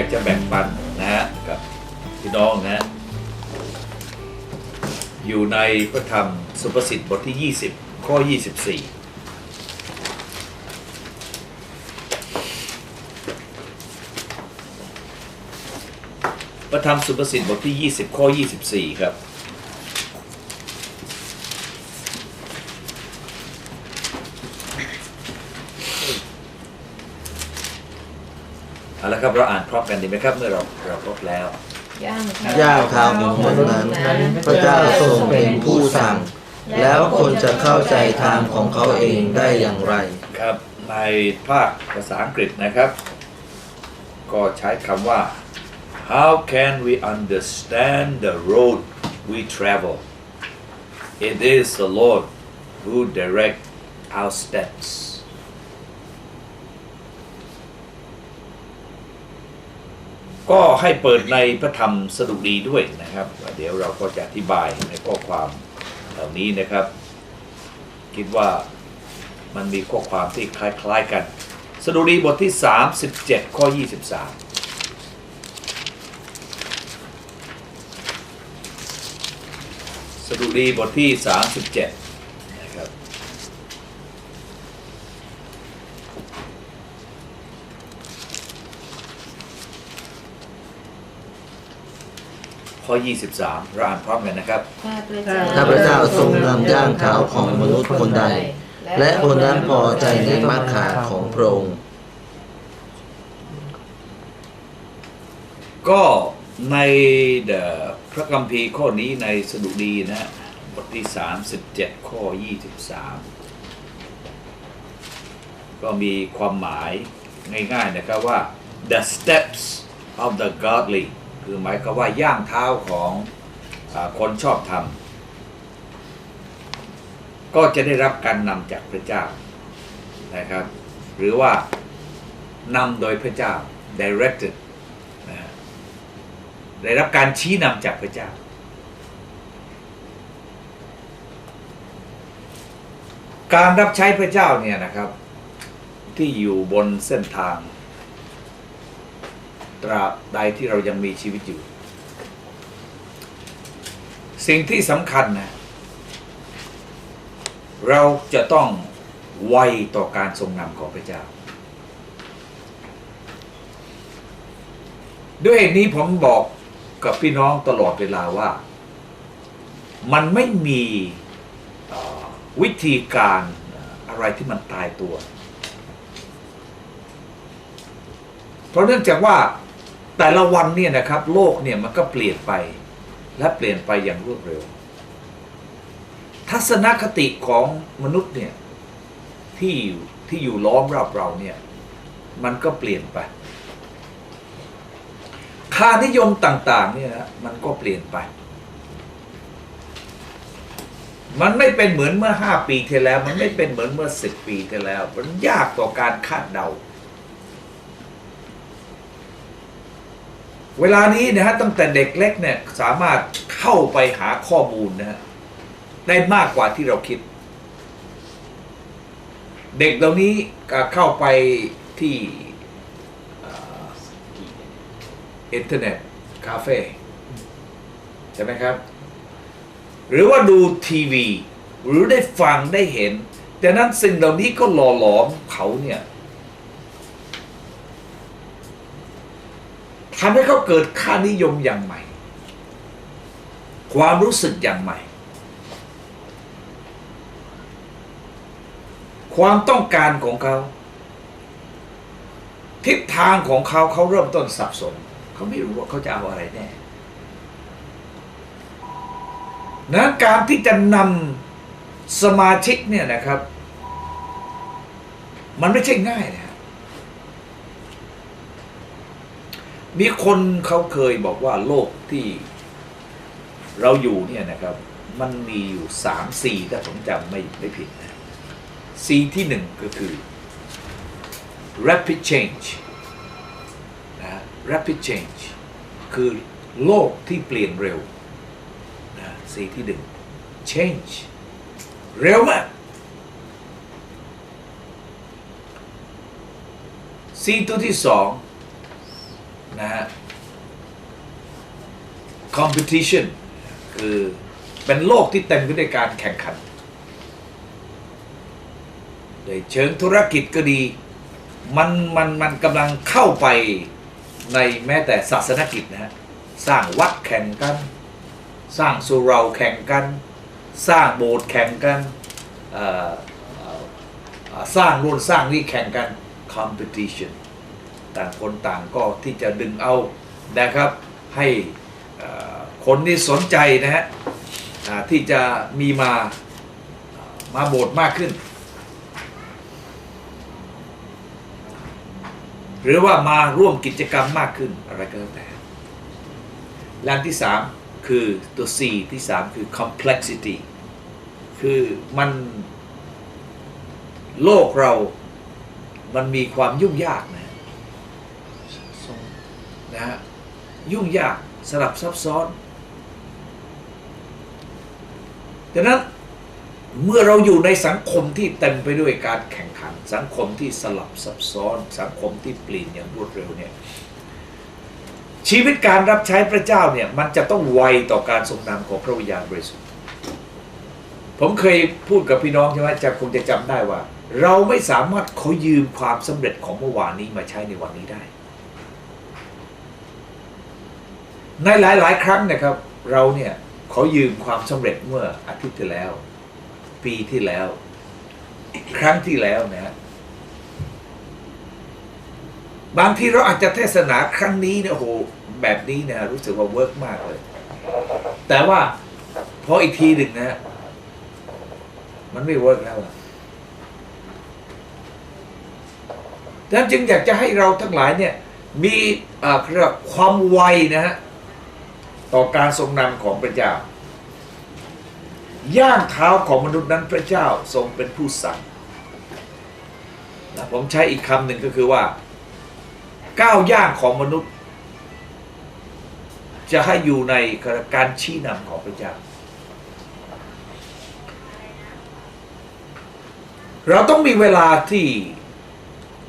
อยากจะแบ่งปันนะฮะกับพี่น้องนะฮะอยู่ในพระธรรมสุภาษิตบทที่ 20 ข้อ 24พระธรรมสุภาษิตบทที่ 20 ข้อ 24 ครับ เอาละครับ เราอ่าน พร้อมกันดีไหมครับ เมื่อเราเราพบแล้ว ย่างย่างเท้าของมนุษย์นั้น พระเจ้าทรงเป็นผู้สั่ง แล้วคนจะเข้าใจทางของเขาเองได้อย่างไร ครับ ในภาคภาษาอังกฤษนะครับ ก็ใช้คำว่า how can we understand the road we travel it is the Lord who direct our steps ก็ให้เปิดในพระธรรมสดุดีด้วยนะครับ เดี๋ยวเราก็จะอธิบายในข้อความเหล่านี้นะครับ คิดว่ามันมีข้อความที่คล้ายๆกัน สดุดีบทที่ 37 ข้อ 23สดุดีบทที่ 37 นะครับ ข้อ 23 เราอ่านพร้อมกันนะครับข้าพเจ้าทรงนำย่างเท้าของมนุษย์คนใด และคนนั้นพอใจในมักขาของพระองค์ก็ในเอ่อพระคัมภีร์ข้อนี้ในสดุดีนะฮะบทที่ 37 ข้อ 23 ก็มีความหมายง่ายๆนะครับว่า the steps of the godly คือหมายความว่าย่างเท้าของอคนชอบธรรม ก็จะได้รับการนำจากพระเจ้านะครับ หรือว่านำโดยพระเจ้า directed นะฮะได้รับการชี้นำจากพระเจ้า การรับใช้พระเจ้าเนี่ยนะครับ ที่อยู่บนเส้นทาง ตราบใดที่เรายังมีชีวิตอยู่ สิ่งที่สำคัญนะ เราจะต้องไวต่อการทรงนำของพระเจ้า ด้วยเหตุนี้ผมบอกกับพี่น้องตลอดเวลาว่า มันไม่มีวิธีการอะไรที่มันตายตัว เพราะเนื่องจากว่า แต่ละวันเนี่ยนะครับ โลกเนี่ยมันก็เปลี่ยนไป และเปลี่ยนไปอย่างรวดเร็ว ทัศนคติของมนุษย์เนี่ยที่ที่อยู่ล้อมรอบเราเนี่ย มันก็เปลี่ยนไป ค่านิยมต่าง ๆ เนี่ยนะมันก็เปลี่ยนไป มันไม่เป็นเหมือนเมื่อห้าปีที่แล้ว มันไม่เป็นเหมือนเมื่อสิบปีที่แล้ว มันยากต่อการคาดเดา เวลานี้นะฮะตั้งแต่เด็กเล็กเนี่ยสามารถเข้าไปหาข้อมูลนะฮะได้มากกว่าที่เราคิด เด็กเหล่านี้ก็เข้าไปที่อินเทอร์เน็ตคาเฟ่ใช่ไหมครับ หรือว่าดูทีวี หรือได้ฟังได้เห็น แต่นั้นสิ่งเหล่านี้ก็หล่อหลอมเขาเนี่ย ทำให้เขาเกิดค่านิยมอย่างใหม่ ความรู้สึกอย่างใหม่ ความต้องการของเขา ทิศทางของเขาเขาเริ่มต้นสับสนเขาไม่รู้ว่าเขาจะเอาอะไรแน่นะการที่จะนำสมาชิกเนี่ยนะครับ มันไม่ใช่ง่ายนะ มีคนเขาเคยบอกว่าโลกที่เราอยู่เนี่ยนะครับ มันมีอยู่สามสี่ถ้าผมจำไม่ไม่ผิดนะสีที่หนึ่งก็คือ rapid change นะ rapid change คือโลกที่เปลี่ยนเร็วนะสีที่หนึ่ง change เร็วมากสีตัวที่สอง นะฮะ competition คือเป็นโลกที่เต็มไปด้วยการแข่งขันโดยเชิงธุรกิจก็ดี มันมันมันกำลังเข้าไปในแม้แต่ศาสนกิจนะฮะ สร้างวัดแข่งกัน สร้างสุเหราแข่งกัน สร้างโบสถ์แข่งกันสร้างรุ่นสร้างนี่แข่งกัน competition ต่างคนต่างก็ที่จะดึงเอานะครับให้คนที่สนใจนะฮะที่จะมีมามาโบสถ์มากขึ้น หรือว่ามาร่วมกิจกรรมมากขึ้นอะไรก็แล้วแต่และอันที่สามคือตัว C ที่สามคือ complexity คือมันโลกเรามันมีความยุ่งยากนะ นะฮะยุ่งยากสลับซับซ้อนดังนั้นเมื่อเราอยู่ในสังคมที่เต็มไปด้วยการแข่งขัน สังคมที่สลับซับซ้อน สังคมที่เปลี่ยนอย่างรวดเร็วเนี่ยชีวิตการรับใช้พระเจ้าเนี่ยมันจะต้องไวต่อการทรงนำของพระวิญญาณบริสุทธิ์ผมเคยพูดกับพี่น้องใช่ไหมจะคงจะจำได้ว่า เราไม่สามารถขอยืมความสำเร็จของเมื่อวานนี้มาใช้ในวันนี้ได้ ในหลาย ๆ ครั้งนะครับ เราเนี่ยขอยืมความสำเร็จเมื่ออาทิตย์ที่แล้ว ปีที่แล้ว ครั้งที่แล้วนะฮะบางทีเราอาจจะเทศนาครั้งนี้เนี่ยโหแบบนี้นะรู้สึกว่าเวิร์กมากเลย แต่ว่าพออีกทีหนึ่งนะฮะมันไม่เวิร์กแล้วล่ะดังนั้นจึงอยากจะให้เราทั้งหลายเนี่ย มีอ่าเรียกความไวนะฮะ ต่อการทรงนำของพระเจ้า ย่างเท้าของมนุษย์นั้นพระเจ้าทรงเป็นผู้สั่งนะผมใช้อีกคำหนึ่งก็คือว่า ก้าวย่างของมนุษย์ จะให้อยู่ในการชี้นำของพระเจ้า เราต้องมีเวลาที่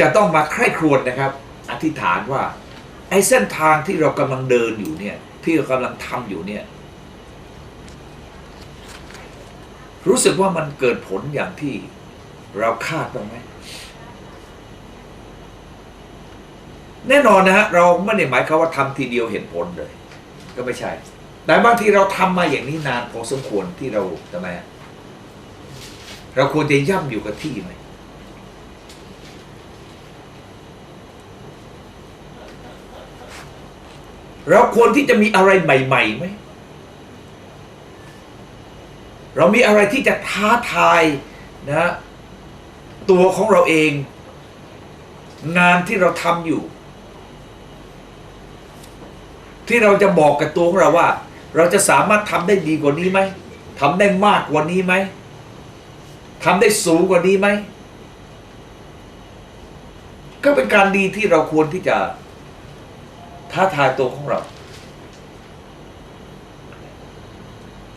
จะต้องมาใคร่ครวญนะครับ อธิษฐานว่า ไอ้เส้นทางที่เรากำลังเดินอยู่เนี่ย ที่กำลังทำอยู่เนี่ย รู้สึกว่ามันเกิดผลอย่างที่เราคาดบ้างไหมแน่นอนนะฮะเราไม่ได้หมายความว่าทำทีเดียวเห็นผลเลย ก็ไม่ใช่ แต่บางทีเราทำมาอย่างนี้นานพอสมควรที่เราทำไมเราควรจะย่ำอยู่กับที่ไหม เราควรที่จะมีอะไรใหม่ๆไหม เรามีอะไรที่จะท้าทายนะตัวของเราเอง งานที่เราทำอยู่ ที่เราจะบอกกับตัวของเราว่า เราจะสามารถทำได้ดีกว่านี้ไหมทำได้มากกว่านี้ไหมทำได้สูงกว่านี้ไหมก็เป็นการดีที่เราควรที่จะ ท้าทายตัวของเรา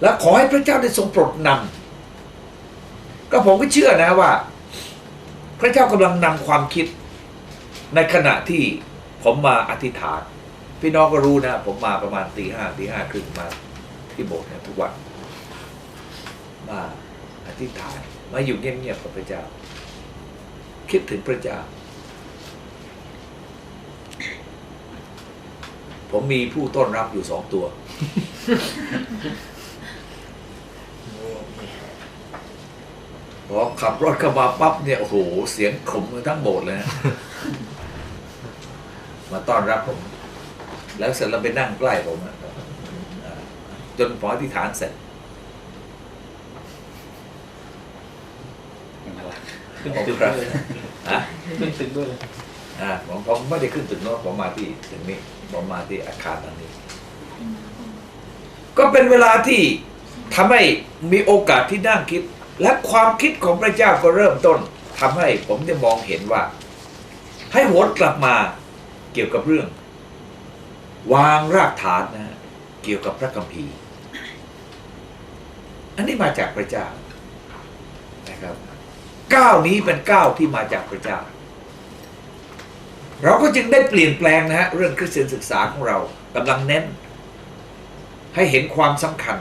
และขอให้พระเจ้าได้ทรงโปรดนำก็ผมก็เชื่อนะว่า พระเจ้ากำลังนำความคิดในขณะที่ผมมาอธิษฐาน พี่น้องก็รู้นะ ผมมาประมาณตีห้าตีห้าครึ่งมาที่โบสถ์นี่ยทุกวันมาอธิษฐานมาอยู่เงียบๆกับพระเจ้า คิดถึงพระเจ้า ผมมีผู้ต้อนรับอยู่สองตัว พอขับรถเข้ามาปั๊บเนี่ย โอ้โห เสียงขมกันทั้งโบสถ์เลยนะมาต้อนรับผม แล้วเสร็จแล้วไปนั่งใกล้ผมอะอ่าจนพออธิษฐานเสร็จขึ้นผมตึกครับด้วยอะขึ้นตึกด้วยเลยอ่าผมผมไม่ได้ขึ้นตึกโน้นผมมาที่ตึกนี้ ผมมาที่อาคารอันนี้ ก็เป็นเวลาที่ทำให้มีโอกาสที่นั่งคิด และความคิดของพระเจ้าก็เริ่มต้นทำให้ผมได้มองเห็นว่า ให้หวนกลับมาเกี่ยวกับเรื่อง วางรากฐานนะฮะเกี่ยวกับพระคัมภีร์ อันนี้มาจากพระเจ้านะครับก้าวนี้เป็นก้าวที่มาจากพระเจ้า เราก็จึงได้เปลี่ยนแปลงนะฮะเรื่องคริสเตียนศึกษาของเรากำลังเน้น ให้เห็นความสำคัญ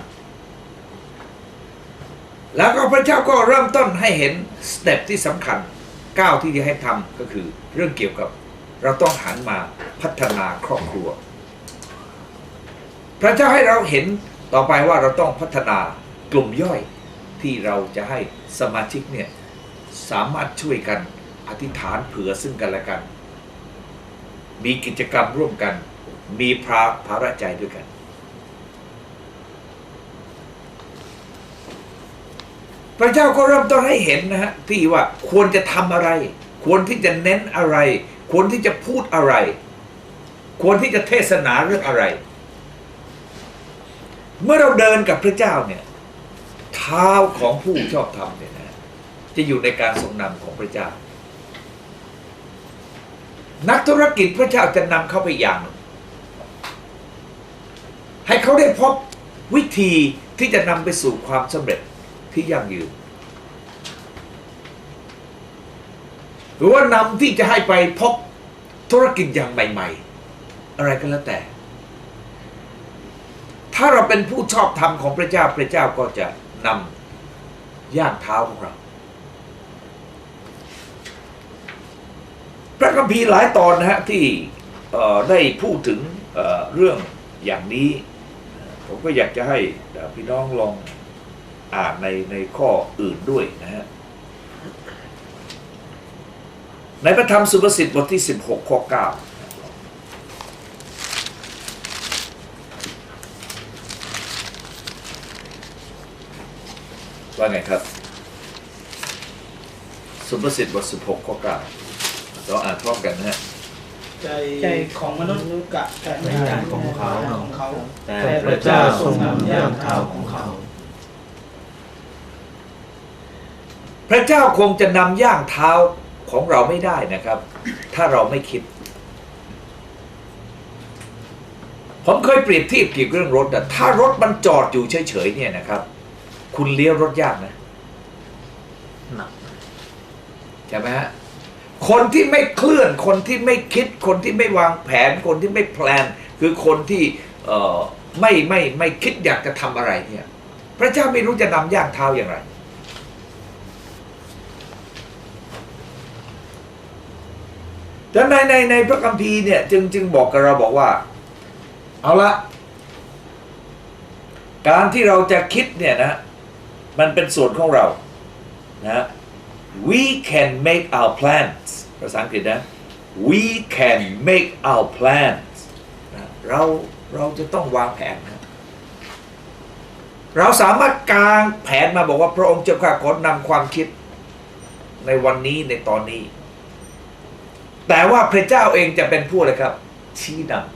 แล้วก็พระเจ้าก็เริ่มต้นให้เห็นสเต็ปที่สำคัญก้าวที่จะให้ทำก็คือเรื่องเกี่ยวกับเราต้องหันมาพัฒนาครอบครัว พระเจ้าให้เราเห็นต่อไปว่าเราต้องพัฒนากลุ่มย่อยที่เราจะให้สมาชิกเนี่ยสามารถช่วยกันอธิษฐานเผื่อซึ่งกันและกัน มีกิจกรรมร่วมกัน มีภาภาระใจด้วยกัน พระเจ้าก็เริ่มต้นให้เห็นนะฮะที่ว่าควรจะทำอะไร ควรที่จะเน้นอะไร ควรที่จะพูดอะไร ควรที่จะเทศนาเรื่องอะไร เมื่อเราเดินกับพระเจ้าเนี่ยเท้าของผู้ชอบธรรมเนี่ยนะจะอยู่ในการทรงนำของพระเจ้า นักธุรกิจพระเจ้าจะนำเข้าไปอย่างหนึ่งให้เขาได้พบวิธีที่จะนำไปสู่ความสำเร็จที่ยั่งยืน หรือว่านำที่จะให้ไปพบธุรกิจอย่างใหม่ ๆ อะไรก็แล้วแต่ ถ้าเราเป็นผู้ชอบธรรมของพระเจ้าพระเจ้าก็จะนำย่างเท้าของเรา ระคัมภีร์หลายตอนนะฮะที่ได้พูดถึงเรื่องอย่างนี้ ผมก็อยากจะให้พี่น้องลองอ่านในในข้ออื่นด้วยนะฮะในพระธรรมสุภาษิตบทที่ 16 ข้อ 9ว่าไงครับ สุภาษิตบท16ข้อ9 เราอ่านพร้อมกันนะฮะ ใจใจของมนุษย์กะแต่ไม่ได้ของเขาของเขา แต่พระเจ้าทรงนำย่างเท้าของเขา พระเจ้าคงจะนำย่างเท้าของเราไม่ได้นะครับ ถ้าเราไม่คิด ผมเคยเปรียบเทียบเกี่ยวกับเรื่องรถอะถ้ารถมันจอดอยู่เฉยๆเนี่ยนะครับ คุณเลี้ยวรถยากนะหนักใช่ไหมฮะ คนที่ไม่เคลื่อน คนที่ไม่คิด คนที่ไม่วางแผน คนที่ไม่แพลน คือคนที่เอ่ไม่ไม่ไม่คิดอยากจะทำอะไรเนี่ย พระเจ้าไม่รู้จะนำย่างเท้าอย่างไรแต่ในในในพระคัมภีร์เนี่ยจึงจึงบอกกับเราบอกว่า เอาละ การที่เราจะคิดเนี่ยนะ มันเป็นส่วนของเรานะ we can make our plans ภาษาอังกฤษนะ we can make our plans นะเราเราจะต้องวางแผนนะเราสามารถกางแผนมาบอกว่าพระองค์เจ้าข้าขอนำความคิดในวันนี้ในตอนนี้ แต่ว่าพระเจ้าเองจะเป็นผู้อะไรครับ ชี้นำ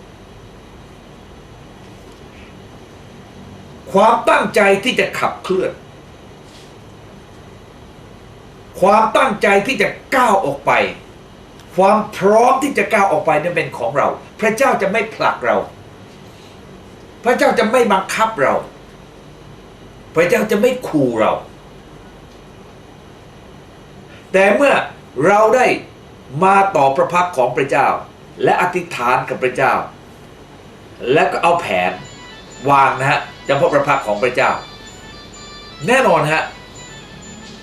ความตั้งใจที่จะขับเคลื่อน ความตั้งใจที่จะก้าวออกไป ความพร้อมที่จะก้าวออกไปนั้นเป็นของเรา พระเจ้าจะไม่ผลักเรา พระเจ้าจะไม่บังคับเรา พระเจ้าจะไม่ขู่เรา แต่เมื่อเราได้มาต่อพระพักของพระเจ้า และอธิษฐานกับพระเจ้า และก็เอาแผนวางนะฮะจะพบพระพักของพระเจ้า แน่นอนฮะ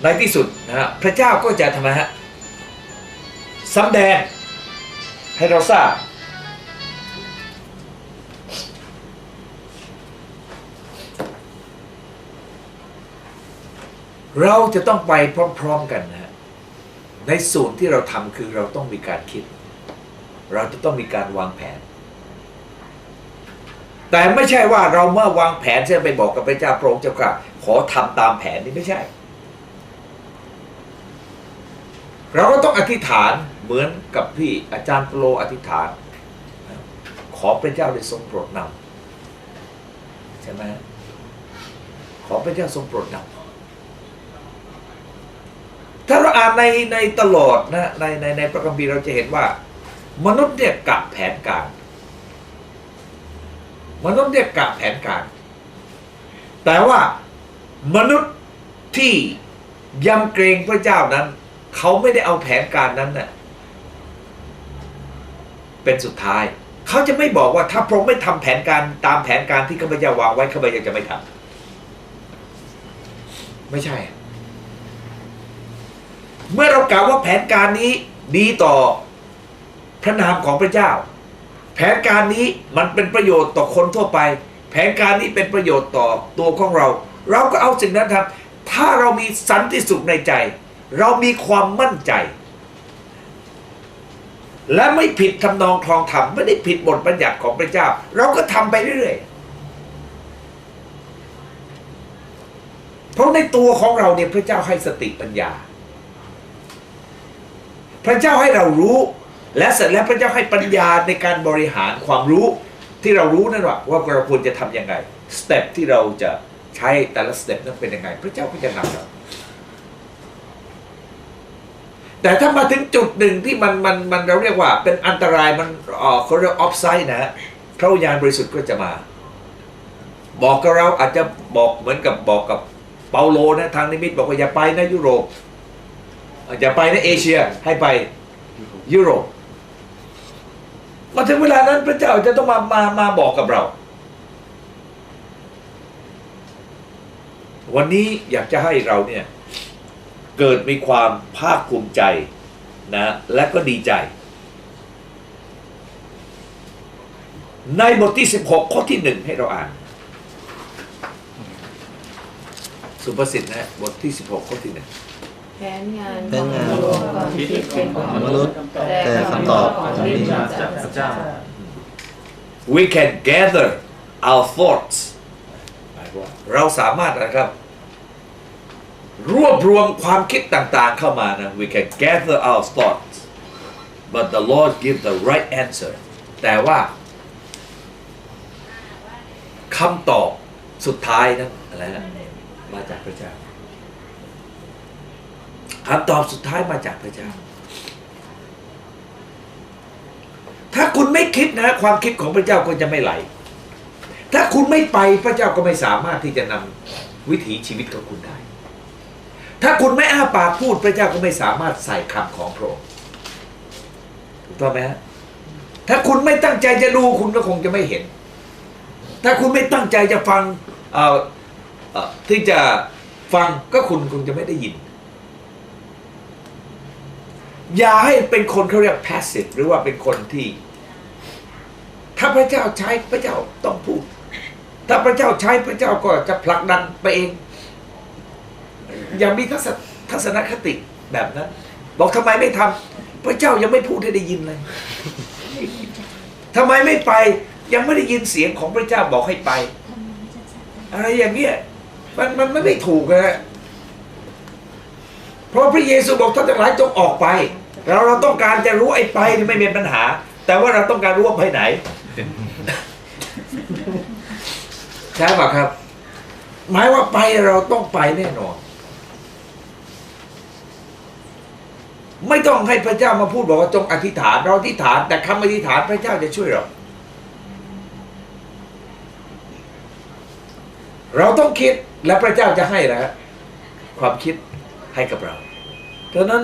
ในที่สุดนะฮะพระเจ้าก็จะทำไมฮะ สำแดงให้เราทราบ เราจะต้องไปพร้อมๆกันนะฮะในส่วนที่เราทำคือเราต้องมีการคิด เราจะต้องมีการวางแผน แต่ไม่ใช่ว่าเราเมื่อวางแผนจะไปบอกกับพระเจ้าพระองค์เจ้าค่ะขอทำตามแผนนี่ไม่ใช่ เราก็ต้องอธิษฐานเหมือนกับที่อาจารย์โปโลอธิษฐาน ขอพระเจ้าได้ทรงโปรดนำใช่ไหมขอพระเจ้าทรงโปรดนำถ้าเราอ่านในในตลอดนะในในในพระคัมภีร์เราจะเห็นว่า มนุษย์เนี่ยกะแผนการ มนุษย์เนี่ยกะแผนการ แต่ว่ามนุษย์ที่ยำเกรงพระเจ้านั้น เขาไม่ได้เอาแผนการนั้นน่ะเป็นสุดท้าย เขาจะไม่บอกว่าถ้าพระองค์ไม่ทำแผนการตามแผนการที่ข้าพเจ้าวางไว้ข้าพเจ้าจะไม่ทำไม่ใช่ เมื่อเรากล่าวว่าแผนการนี้ดีต่อพระนามของพระเจ้า แผนการนี้มันเป็นประโยชน์ต่อคนทั่วไป แผนการนี้เป็นประโยชน์ต่อตัวของเรา เราก็เอาสิ่งนั้นทำถ้าเรามีสันติสุขในใจ เรามีความมั่นใจ และไม่ผิดทำนองคลองธรรมไม่ได้ผิดบทบัญญัติของพระเจ้า เราก็ทำไปเรื่อยๆ เพราะในตัวของเราเนี่ยพระเจ้าให้สติปัญญา พระเจ้าให้เรารู้ และเสร็จแล้วพระเจ้าให้ปัญญาในการบริหารความรู้ที่เรารู้นั่นว่าว่าเราควรจะทำยังไงสเต็ปที่เราจะใช้แต่ละสเต็ปนั้นเป็นยังไง พระเจ้าก็จะนำเรา แต่ถ้ามาถึงจุดหนึ่งที่มันมันมันเราเรียกว่าเป็นอันตรายมันเออเขาเรียกออฟไซด์นะฮะพระวิญญาณบริสุทธิ์ก็จะมา บอกกับเราอาจจะบอกเหมือนกับบอกกับเปาโลนะทางนิมิตบอกว่าอย่าไปนะยุโรปอย่าไปนะเอเชียให้ไปยุโรปมาถึงเวลานั้นพระเจ้าจะต้องมามามาบอกกับเรา วันนี้อยากจะให้เราเนี่ย เกิดมีความภาคภูมิใจนะและก็ดีใจ ในบทที่ 16 ข้อที่หนึ่งให้เราอ่าน สุภาษิตนะบทที่ 16 ข้อที่หนึ่งแผนงานแผนงานของความคิดเป็นของมนุษย์แต่คำตอบของพระเจ้าจากพระเจ้า we can gather our thoughts หมายความว่าเราสามารถนะครับ รวบรวมความคิดต่างๆเข้ามานะ we can gather our thoughts but the Lord give the right answer แต่ว่าคำตอบสุดท้ายนั้นอะไรนะมาจากพระเจ้าคำตอบสุดท้ายมาจากพระเจ้า ถ้าคุณไม่คิดนะ ความคิดของพระเจ้าก็จะไม่ไหล ถ้าคุณไม่ไปพระเจ้าก็ไม่สามารถที่จะนำวิถีชีวิตของคุณได้ ถ้าคุณไม่อ้าปากพูดพระเจ้าก็ไม่สามารถใส่คำของพระองค์ถูกต้องไหมฮะถ้าคุณไม่ตั้งใจจะดูคุณก็คงจะไม่เห็น ถ้าคุณไม่ตั้งใจจะฟังเอ่อเออที่จะฟังก็คุณคงจะไม่ได้ยิน อย่าให้เป็นคนเขาเรียก passive หรือว่าเป็นคนที่ ถ้าพระเจ้าใช้พระเจ้าต้องพูด ถ้าพระเจ้าใช้พระเจ้าก็จะผลักดันไปเอง ย่ามีทัศนทัศนคติแบบนั้น บอกทำไมไม่ทำพระเจ้ายังไม่พูดให้ได้ยินเลยทำไมไม่ไปยังไม่ได้ยินเสียงของพระเจ้าบอกให้ไป อะไรอย่างเงี้ยมันมันมันไม่ถูกนะเพราะพระเยซูบอกท่านทั้งหลายจงออกไปเราเราต้องการจะรู้ไอ้ไปไม่เป็นปัญหา แต่ว่าเราต้องการรู้ว่าไปไหนใช่ป่ะครับ หมายว่าไปเราต้องไปแน่นอน ไม่ต้องให้พระเจ้ามาพูดบอกว่าจงอธิษฐานเราอธิษฐาน แต่คำอธิษฐานพระเจ้าจะช่วยเรา เราต้องคิดและพระเจ้าจะให้นะฮะความคิดให้กับเราดังนั้น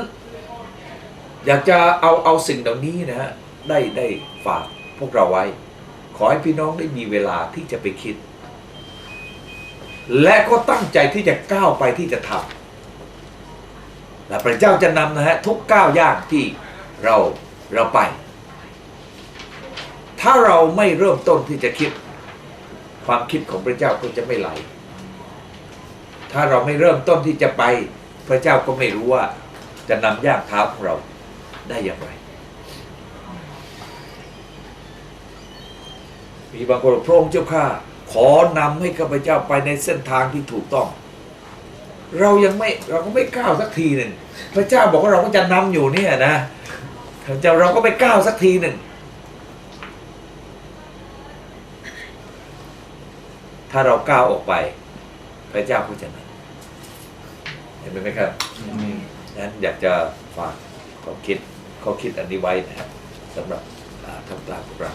อยากจะเอาเอาสิ่งเหล่านี้นะฮะได้ได้ฝากพวกเราไว้ ขอให้พี่น้องได้มีเวลาที่จะไปคิด และก็ตั้งใจที่จะก้าวไปที่จะทำ และพระเจ้าจะนำนะฮะทุกก้าวย่างที่เราเราไป ถ้าเราไม่เริ่มต้นที่จะคิด ความคิดของพระเจ้าก็จะไม่ไหล ถ้าเราไม่เริ่มต้นที่จะไป พระเจ้าก็ไม่รู้ว่าจะนำย่างเท้าของเราได้อย่างไรมีบางคนพระองค์เจ้าข้าขอนำให้ข้าพเจ้าไปในเส้นทางที่ถูกต้อง เรายังไม่เราก็ไม่ก้าวสักทีหนึ่งพระเจ้าบอกว่าเราก็จะนำอยู่เนี่ยนะแต่เราก็ไม่ก้าวสักทีหนึ่งถ้าเราก้าวออกไป พระเจ้าก็จะนำเห็นไหมครับนั้นอยากจะฝากข้อคิดข้อคิดอันนี้ไว้นะครับสำหรับอ่าท่านกลางพวกเรา